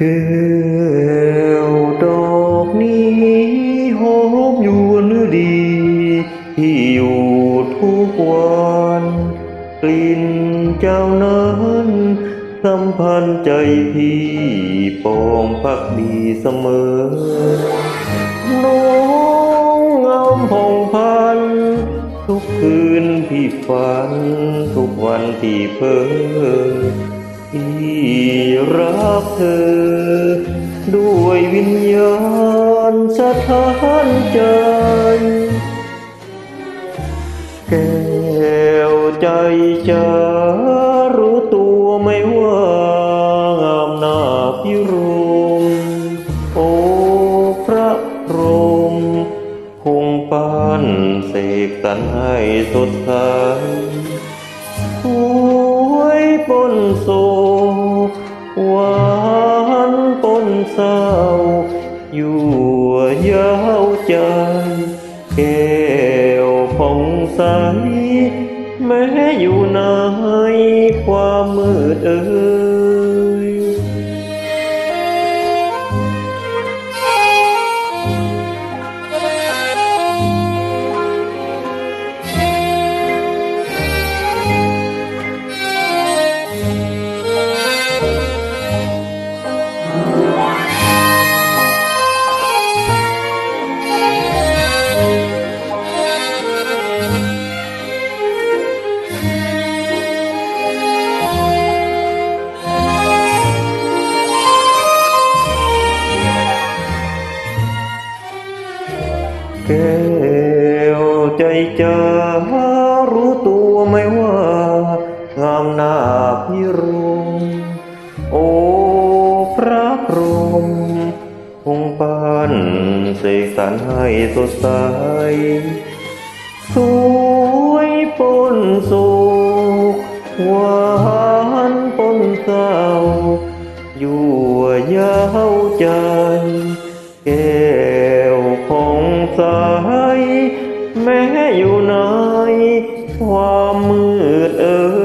แก้วดอกนี้หอมอยวนดีที่อยู่ทุกวันกลิ่นเจ้านั้นสัมพันธ์ใจพี่ปองพักดีเสมอ น้องงามผ่องพัน ทุกคืนพี่ฝัน ทุกวันที่เพ้อ ที่รักเธอ ด้วยวิญญาณสถานใจ แก้วใจจะรู้ตัวไม่ว่างามนาพิรมโอ้พระพรหมคงปานเสกสรรให้สดใส ปนโศกหวานปนเศร้า อยู่ยาวใจ แก้วผ่องใส แม้อยู่ในความมืดเอ่ย แก้วใจจะรู้ตัวไหมว่า งามนาพิรมโอ้พระพรหมคงปานเสกสรรให้สดใสสวยปนสุขหวานปนเศร้าอยู่ยาวใจแก้ ใส แม้อยู่ในความมืดเอ่ย